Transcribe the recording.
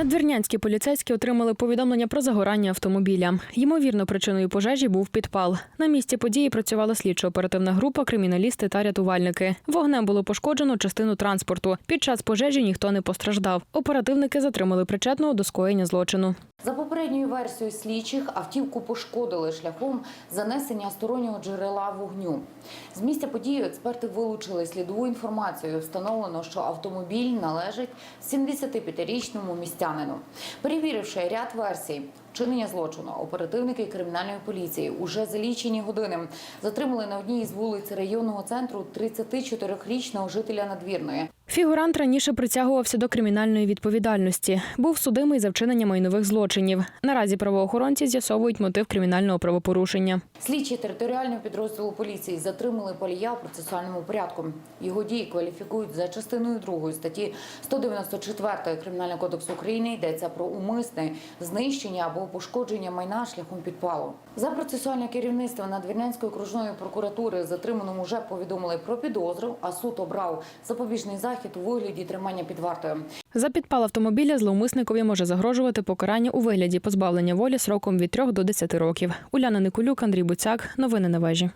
Надвірнянські поліцейські отримали повідомлення про загорання автомобіля. Ймовірно, причиною пожежі був підпал. На місці події працювала слідчо-оперативна група, криміналісти та рятувальники. Вогнем було пошкоджено частину транспорту. Під час пожежі ніхто не постраждав. Оперативники затримали причетного до скоєння злочину. За попередньою версією слідчих, автівку пошкодили шляхом занесення стороннього джерела вогню. З місця події експерти вилучили слідову інформацію. Встановлено, що автомобіль належить 75-річному містянину. Перевіривши ряд версій вчинення злочину, оперативники кримінальної поліції уже за лічені години затримали на одній із вулиць районного центру 34-річного жителя надвірної. Фігурант раніше притягувався до кримінальної відповідальності. Був судимий за вчинення майнових злочинів. Наразі правоохоронці з'ясовують мотив кримінального правопорушення. Слідчі територіального підрозділу поліції затримали палія в процесуальному порядку. Його дії кваліфікують за частиною 2 статті 194 Кримінального кодексу України. Йдеться про умисне знищення або пошкодження майна шляхом підпалу. За процесуальне керівництво Надвірнянської окружної прокуратури затриманому вже повідомили про підозру, а суд обрав запобіжний захід у вигляді тримання під вартою. За підпал автомобіля зловмисникові може загрожувати покарання у вигляді позбавлення волі сроком від 3 до 10 років. Уляна Никулюк, Андрій Буцяк. Новини на вежі.